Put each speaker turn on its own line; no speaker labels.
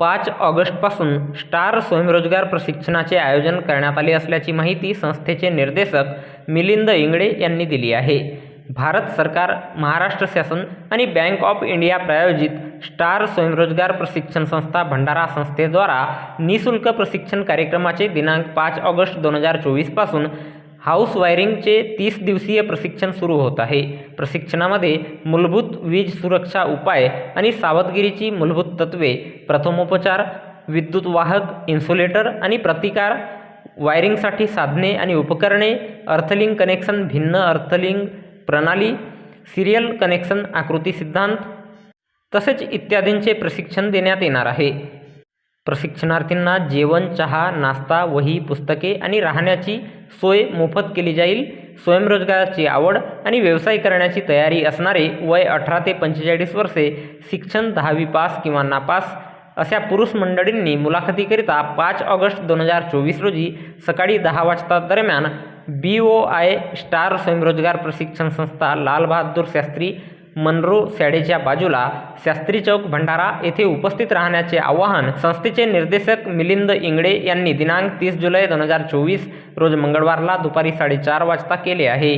पाच ऑगस्टपासून स्टार स्वयंरोजगार प्रशिक्षणाचे आयोजन करण्यात आले असल्याची माहिती संस्थेचे निर्देशक मिलिंद इंगळे यांनी दिली आहे. भारत सरकार महाराष्ट्र शासन आणि बँक ऑफ इंडिया प्रायोजित स्टार स्वयंरोजगार प्रशिक्षण संस्था भंडारा संस्थेद्वारा निशुल्क प्रशिक्षण कार्यक्रमाचे दिनांक पाच ऑगस्ट दोन हजार चोवीसपासून हाऊस वायरिंगचे तीस दिवसीय प्रशिक्षण सुरू होत आहे. प्रशिक्षणामध्ये मूलभूत वीज सुरक्षा उपाय आणि सावधगिरीची मूलभूत तत्त्वे प्रथमोपचार विद्युत वाहक इन्सुलेटर आणि प्रतिकार वायरिंगसाठी साधने आणि उपकरणे अर्थलिंग कनेक्शन भिन्न अर्थलिंग प्रणाली सिरियल कनेक्शन आकृती सिद्धांत तसेच इत्यादींचे प्रशिक्षण देण्यात येणार आहे. प्रशिक्षणार्थींना जेवण चहा नाश्ता वही पुस्तके आणि राहण्याची सोय मोफत केली जाईल. स्वयंरोजगाराची आवड आणि व्यवसाय करण्याची तयारी असणारे वय अठरा ते पंचेचाळीस वर्षे शिक्षण दहावी पास किंवा नापास अशा पुरुष मंडळींनी मुलाखतीकरिता पाच ऑगस्ट दोन हजार चोवीस रोजी सकाळी दहा वाजता दरम्यान बी ओ आय स्टार स्वयंरोजगार प्रशिक्षण संस्था लालबहादूर शास्त्री मनरो शाळेच्या बाजूला शास्त्री चौक भंडारा येथे उपस्थित राहण्याचे आवाहन संस्थेचे निर्देशक मिलिंद इंगळे यांनी दिनांक तीस जुलै दोन हजार चोवीस रोज मंगळवारला दुपारी साडेचार वाजता केले आहे.